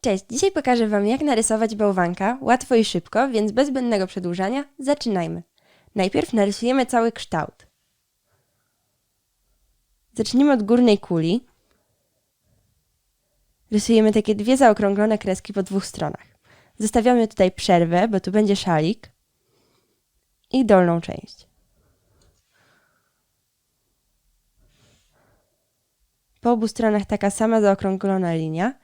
Cześć, dzisiaj pokażę Wam jak narysować bałwanka, łatwo i szybko, więc bez zbędnego przedłużania zaczynajmy. Najpierw narysujemy cały kształt. Zacznijmy od górnej kuli. Rysujemy takie dwie zaokrąglone kreski po dwóch stronach. Zostawiamy tutaj przerwę, bo tu będzie szalik i dolną część. Po obu stronach taka sama zaokrąglona linia.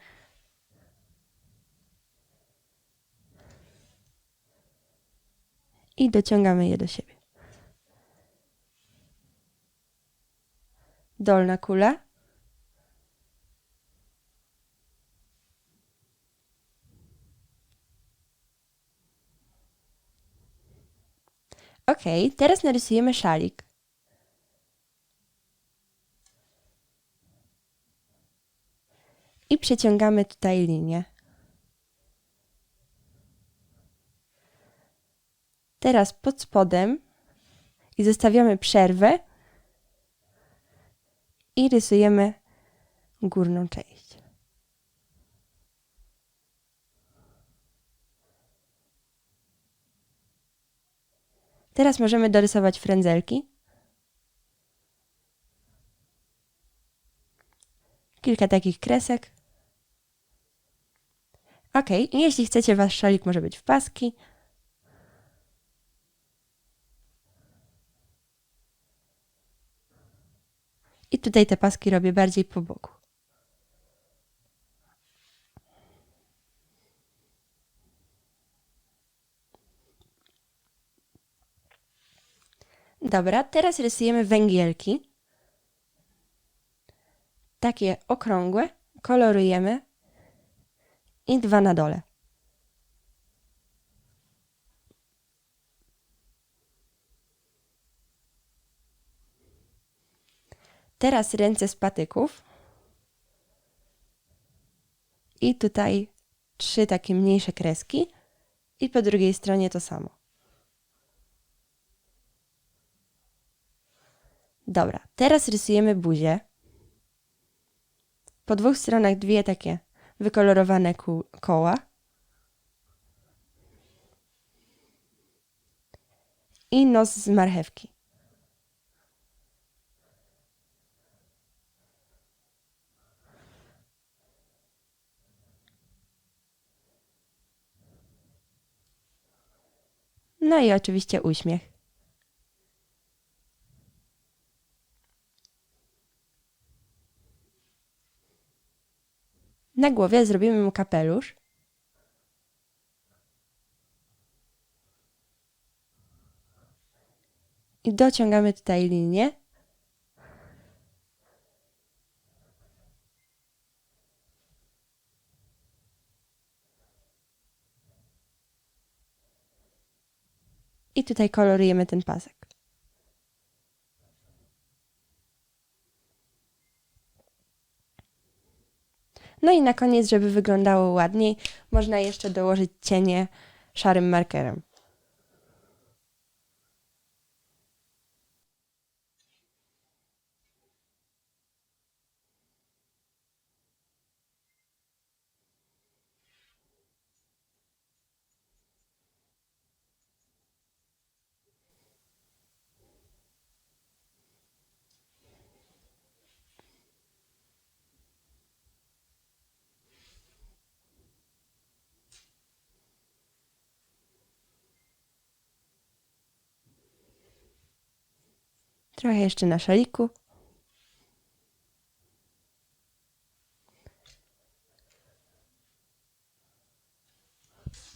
I dociągamy je do siebie. Dolna kula. Ok, teraz narysujemy szalik. I przeciągamy tutaj linię. Teraz pod spodem i zostawiamy przerwę i rysujemy górną część. Teraz możemy dorysować frędzelki. Kilka takich kresek. Ok, jeśli chcecie, wasz szalik może być w paski, I tutaj te paski robię bardziej po boku. Dobra, teraz rysujemy węgielki. Takie okrągłe, kolorujemy i dwa na dole. Teraz ręce z patyków. I tutaj trzy takie mniejsze kreski. I po drugiej stronie to samo. Dobra, teraz rysujemy buzię. Po dwóch stronach dwie takie wykolorowane koła. I nos z marchewki. No i oczywiście uśmiech. Na głowie zrobimy mu kapelusz. I dociągamy tutaj linię. I tutaj kolorujemy ten pasek. No i na koniec, żeby wyglądało ładniej, można jeszcze dołożyć cienie szarym markerem. Trochę jeszcze na szaliku.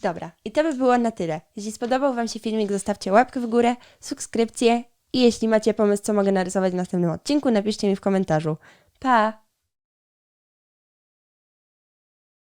Dobra, i to by było na tyle. Jeśli spodobał Wam się filmik, zostawcie łapkę w górę, subskrypcję i jeśli macie pomysł, co mogę narysować w następnym odcinku, napiszcie mi w komentarzu. Pa!